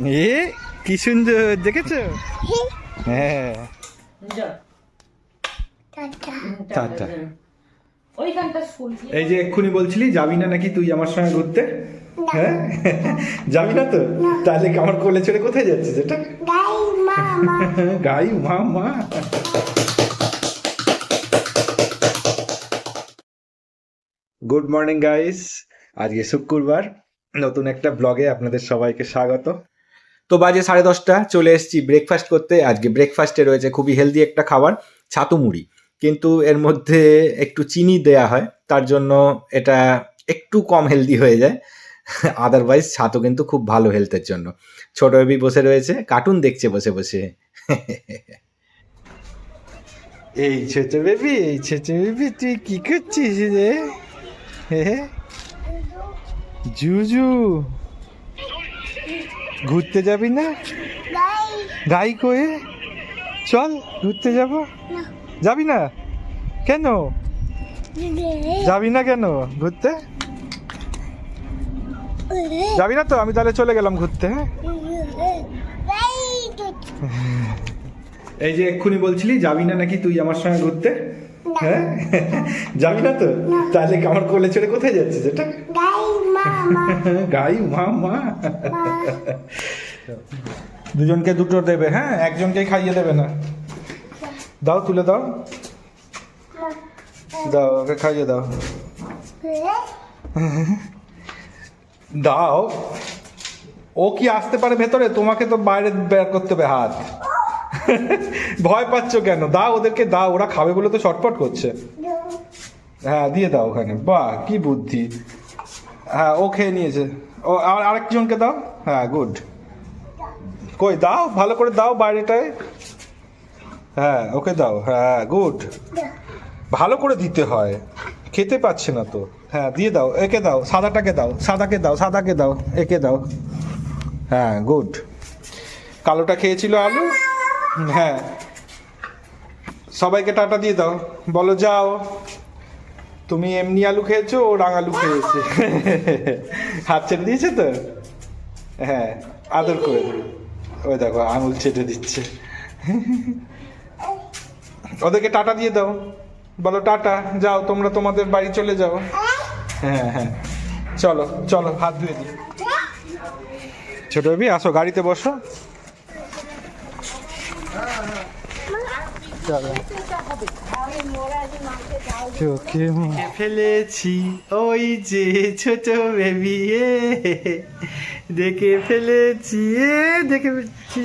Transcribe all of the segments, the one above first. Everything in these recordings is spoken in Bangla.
এ কি সুন্দর দেখেছ? হ্যাঁ। টাটা। এই যে এক্ষুনি বলছিলি যাবি না নাকি তুই আমার সঙ্গে ঘুরতে? হ্যাঁ? যাবি না তো? তাহলে কি আমার কোলে ছেড়ে কোথায় যাচ্ছিস এটা? গাই গাই মা মা। Good morning guys. আজকে শুক্রবার। নতুন একটা ব্লগে আপনাদের সবাইকে স্বাগত। তো বাজে সাড়ে দশটা চলে এসেছি ব্রেকফাস্ট করতে। আজকে ব্রেকফাস্টে রয়েছে খুবই হেলদি একটা খাবার ছাতু মুড়ি। কিন্তু এর মধ্যে একটু চিনি দেয়া হয় তার জন্য এটা একটু কম হেলদি হয়ে যায়। আদারওয়াইজ ছাতু কিন্তু খুব ভালো হেলথের জন্য। ছোট বেবি বসে রয়েছে কার্টুন দেখছে বসে বসে। এই ছোট বেবি এই ছোট বেবি তুই কি করছিস রে? হে? জুজু। ঘুরতে যাবি না? গাই। কয়ে চল ঘুরতে যাব। যাবি না? কেন? যাবি না কেন ঘুরতে? যাবি না তো? আমি তাহলে চলে গেলাম ঘুরতে হ্যাঁ? এই যে এক্ষুনি বলছিলি যাবি না নাকি তুই আমার সঙ্গে ঘুরতে? হ্যাঁ? যাবি না তো? তাহলে আমার কোলে ছেড়ে কোথায় যাচ্ছিস এটা? গাই মামা দুজনকে দুটো দেবে হ্যাঁ? একজনকে খাইয়ে দেবে না। দাও, তুলে দাও। দাও, ওকে খাইয়ে দাও। দাও। ও কি আসতে পারে ভেতরে? তোমাকে তো বাইরে বের করতে হবে হাত। ভয় পাচ্ছ কেন? দাও ওদেরকে, দাও। ওরা খাবে বলে তো ছটপট করছে। হ্যাঁ দিয়ে দাও ওখানে। বাহ, কি বুদ্ধি। হ্যাঁ ও খেয়ে নিয়েছে। ও, আর আরেকজনকে দাও? হ্যাঁ গুড কই, দাও? ভালো করে দাও বাইরেটায়। হ্যাঁ ওকে দাও। হ্যাঁ গুড ভালো করে দিতে হয়। খেতে পাচ্ছে না তো। হ্যাঁ দিয়ে দাও। একে দাও। সাদাটাকে দাও। সাদাকে দাও সাদাকে দাও, একে দাও। হ্যাঁ গুড কালোটা খেয়েছিল আলু? হ্যাঁ। সবাইকে টাটা দিয়ে দাও। বলো, যাও। তুমি এমনি আলু খেয়েছো, ও রাঙালু খেয়েছে। হাত ছেড়ে দিয়েছে তো? হ্যাঁ আদর করে। ওই দেখো, আঙুল চেটে দিচ্ছে। ওদেরকে টাটা দিয়ে দাও। বলো, টাটা, যাও, তোমরা তোমাদের বাড়ি চলে যাও। হ্যাঁ হ্যাঁ। চলো চলো, হাত ধুয়ে দিই। ছোট বেবি, আসো, গাড়িতে বসো। চোখে মুখে ফেলেছি ওই যে ছোট বেবি এ। দেখে ফেলেছি এ দেখে ফেলেছি।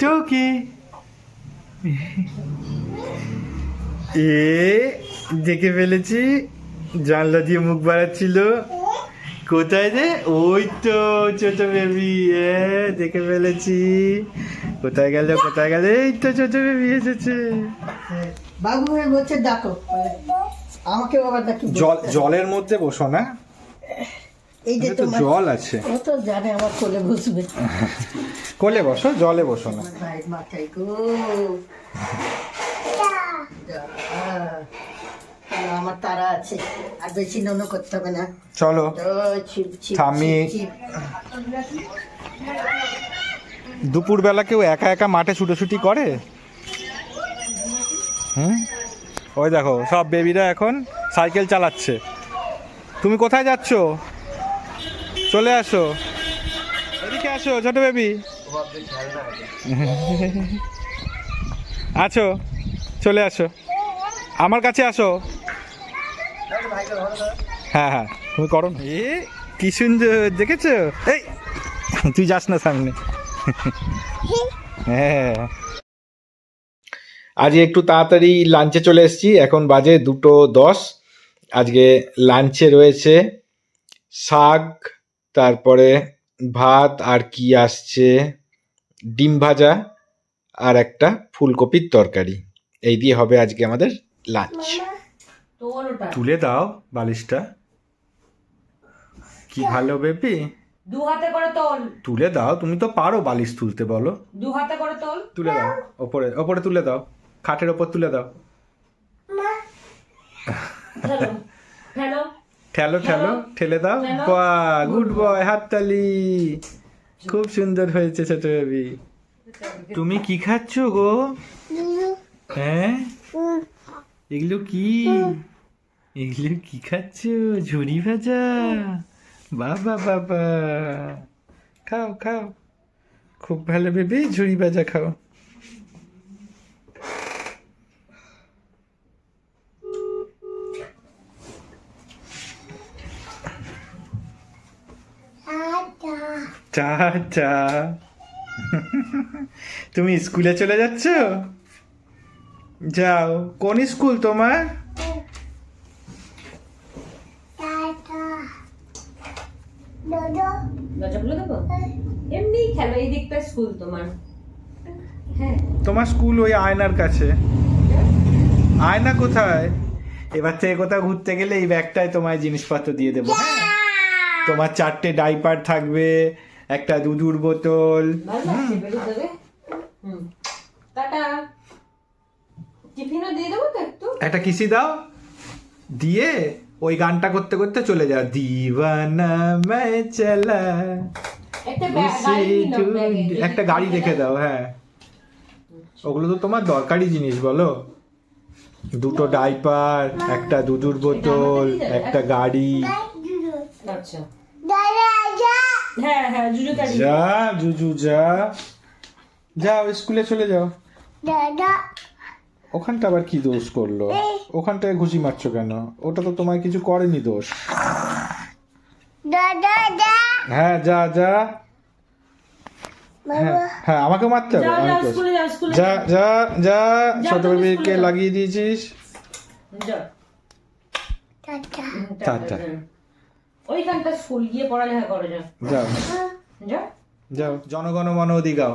টুকি এ দেখে ফেলেছি জানলা দিয়ে মুখ বাড়াচ্ছিল। কোথায় রে ওই তো ছোট বেবি এ দেখে ফেলেছি। কোথায় গেল কোথায় গেল? এই তো ছোট বেবি এসেছে। বাবু হয়ে বলছে ডাকো। আমাকে বাবা ডাকি। জল জলের মধ্যে বসো না। এই যে তো জল আছে। ও তো জানে আমার কোলে বসবে। কোলে বসো জলে বসো না। আমার মাথায় গো। আমার তারা আছে। আর বেশি ননো করতে হবে না। চলো। থামি-। দুপুরবেলা কেউ একা একা মাঠে ছুটোছুটি করে? হুম? ওই দেখো সব বেবিরা এখন সাইকেল চালাচ্ছে। তুমি কোথায় যাচ্ছ? চলে আসো। এদিকে আসো ছোট বেবি। আছো চলে আসো। আমার কাছে আসো। হ্যাঁ হ্যাঁ তুমি করো না। এ কি সুন্দর দেখেছ? এই তুই যাস না সামনে। হ্যাঁ। আজকে একটু তাড়াতাড়ি লাঞ্চে চলে এসেছি। এখন বাজে দুটো দশ। আজকে লাঞ্চে রয়েছে শাক তারপরে ভাত আর কি আসছে? ডিম ভাজা আর একটা ফুলকপির তরকারি। এই দিয়ে হবে আজকে আমাদের লাঞ্চ তুলে দাও বালিশটা। কি ভালো বেবি? দু হাতে করে তোল। তুলে দাও তুমি তো পারো বালিশ তুলতে বলো। দু হাতে করে তোল। তুলে দাও ওপরে ওপরে তুলে দাও খাটের ওপর তুলে দাও। ফেলো ঠেলো ঠেলো। ঠেলে দাও। ঠেলো। বাহ গুড বয় হাততালি। খুব সুন্দর হয়েছে ছোট বেবি। তুমি কি খাচ্ছ গো? হ্যাঁ? এগুলো কি? এগুলো কি খাচ্ছ? ঝুড়ি ভাজা? বাবা বাবা খাও খাও। খুব ভালো বেবি ঝুড়ি ভাজা খাও। চা চা। তুমি স্কুলে চলে যাচ্ছ? যাও। কোন স্কুল তোমার? দরজা খুলে দেবো? এমনি খেলো এই দিকটা স্কুল তোমার। হ্যাঁ। তোমার স্কুল ওই আয়নার কাছে। আয়না কোথায়? এবার থেকে কোথাও ঘুরতে গেলে এই ব্যাগটায় তোমায় জিনিসপত্র দিয়ে দেবো। হ্যাঁ। তোমার চারটে ডাইপার থাকবে একটা দুধুর বোতল। টিফিনও দিয়ে দেবো তো একটা কিসি দাও। দিয়ে ওই গানটা করতে করতে চলে যাও। দিবানা মে চলা। একটা গাড়ি রেখে দাও হ্যাঁ। ওগুলো তো তোমার দরকারি জিনিস বলো। দুটো ডাইপার একটা দুধুর বোতল একটা গাড়ি। যা জুজু যা। যাও স্কুলে চলে যাও। দাদা ওখানটা আবার কি দোষ করল? ওখানটায় ঘুষি মারছো কেন? ওটা তো তোমায় কিছু করেনি দোষ। হ্যাঁ যা যা। হ্যাঁ হ্যাঁ আমাকে মারতে হবে যাও আমি তো- স্কুলে যাও স্কুলে যা যা। যা ছোট বেবিকে লাগিয়ে দিয়েছিস? টাটা। ওইখানটা স্কুল গিয়ে পড়ালেখা করো যাও যাও যাও যাও জনগণ মন অধিকাও।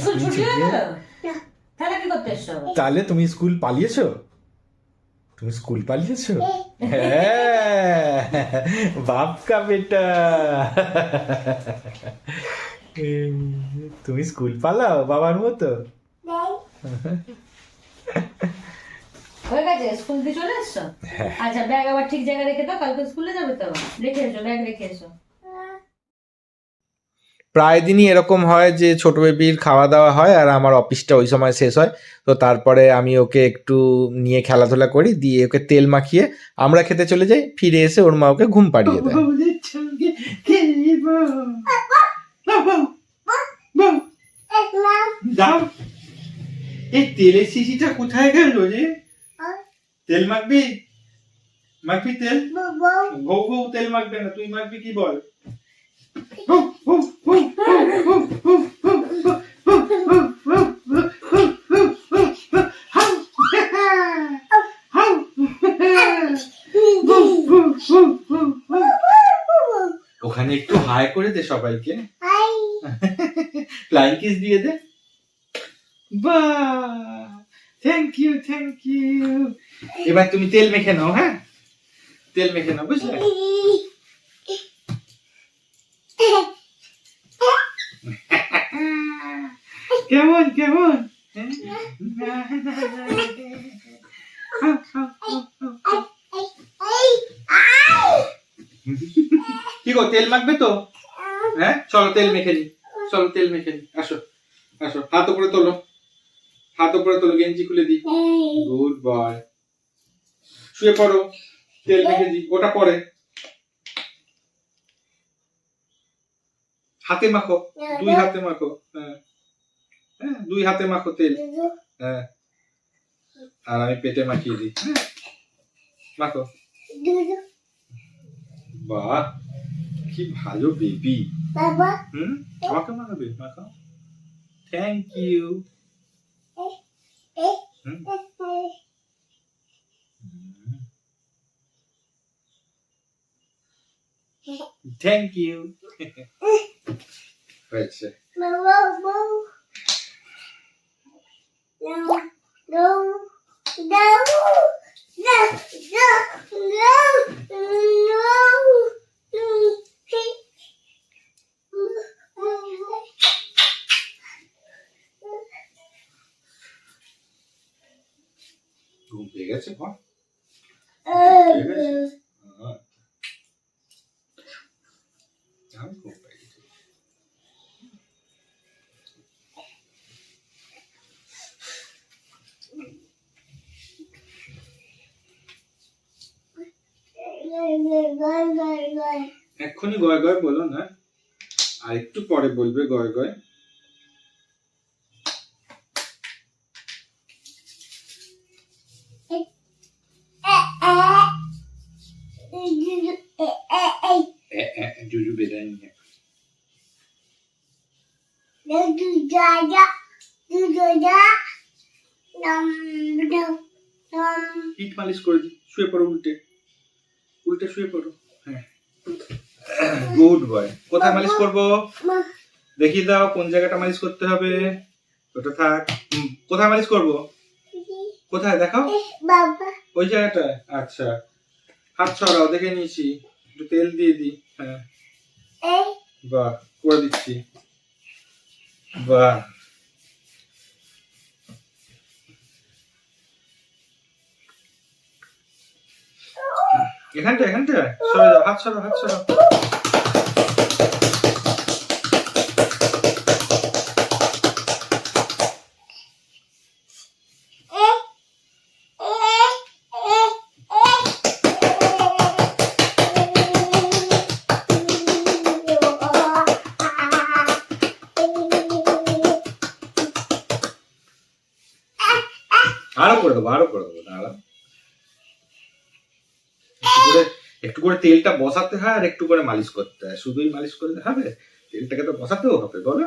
স্কুল ছুটি হয়ে গেল? তাহলে কি করতে এসছো? তাহলে তুমি স্কুল পালিয়েছো? তুমি স্কুল পালিয়েছো? হ্যাঁ। বাপ কা বেটা। তুমি স্কুল পালাও বাবার মতো? হয়ে গেছে? স্কুল দিয়ে চলে এসছো? হ্যাঁ। আচ্ছা ব্যাগ আবার ঠিক জায়গায় রেখে দাও কালকে স্কুলে যাবে তো? রেখে এসো ব্যাগ রেখে এসো। প্রায় দিনই এরকম হয় যে ছোট বেবির খাওয়া দাওয়া হয় আর আমার অফিসটা ওই সময় শেষ হয়। তো তারপরে আমি ওকে একটু নিয়ে খেলাধুলা করি দিয়ে ওকে তেল মাখিয়ে আমরা খেতে চলে যাই ফিরে এসে ওর মা ওকে ঘুম পাড়িয়ে দেয়। এই তেলের শিশিটা কোথায় গেল রে. তেল মাখবি? মাখবি তেল. বউ বউ তেল মাখবে না তুই মাখবি কি বল? ওখানে একটু হাই করে দে সবাইকে. ফ্লাইং কিস দিয়ে দে। বাহ থ্যাংক ইউ থ্যাংক ইউ এবার তুমি তেল মেখে নাও হ্যাঁ? তেল মেখে নাও বুঝলে? কেমন কেমন. কি গো, তেল মাখবে তো? হ্যাঁ চলো তেল মেখে নি, চলো তেল মেখে নি। আসো আসো, হাত উপরে তোলো, হাত উপরে তোলো, গেঞ্জি খুলে দি. গুড বয় শুয়ে পড়ো, তেল মেখে দি, ওটা পরে। হাতে মাখো, দুই হাতে মাখো হ্যাঁ। হ্যাঁ দুই হাতে মাখো তেল। হ্যাঁ। আর আমি পেটে মাখিয়ে দিই। হ্যাঁ মাখো. বাহ কি ভালো বেবি। Baba. হুম? আমাকে মাখাবে মাখাও। Thank you. থ্যাংক ইউ হয়েছে। Baba. đâu đâu đâu đâu đâu Tu pegas, você pode? Tu pegas? এক্ষুনি গয় গয় বলো না আর একটু পরে বলবে গয় গয়। জুজু পিঠ মালিশ করে দি, শুয়ে পড়ো উল্টে। উল্টে শুয়ে পড়ো। হ্যাঁ। গুড বয় কোথায় মালিশ করব? দেখিয়ে দাও কোন জায়গাটা মালিশ করতে হবে। ওটা থাক। কোথায় মালিশ করব? কোথায়? দেখাও। ওই জায়গাটা আচ্ছা। হাত ছড়াও দেখে নিয়েছি। একটু তেল দিয়ে দি হ্যাঁ। বাহ করে দিচ্ছি। বাহ। এখানটা এখানটা সরে যাও হাত সরাও হাত সরাও আরও করে দেবো আরও করে দেবো। করে তেলটা বসাতে হয় আর একটু করে মালিশ করতে হয়। শুধুই মালিশ করলে হবে? তেলটাকে তো বসাতেও হবে, বলো।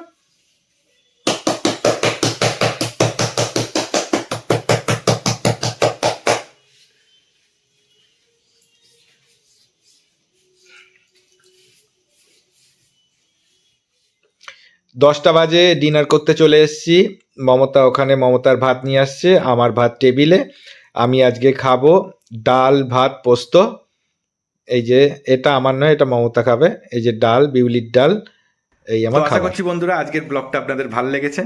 দশটা বাজে, ডিনার করতে চলে এসেছি। মমতা ওখানে, মমতার ভাত নিয়ে আসছে, আমার ভাত টেবিলে। আমি আজকে খাব ডাল, ভাত, পোস্ত। এই যে এটা আমার নয় এটা মমতা খাবে। এই যে ডাল বিউলির ডাল এই আমার আশা করছি বন্ধুরা আজকের ব্লগটা আপনাদের ভালো লেগেছে।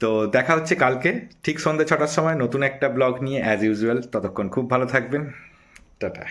তো দেখা হচ্ছে কালকে ঠিক সন্ধ্যে ছটার সময় নতুন একটা ব্লগ নিয়ে অ্যাজ ইউজুয়াল ততক্ষণ খুব ভালো থাকবেন। টাটা।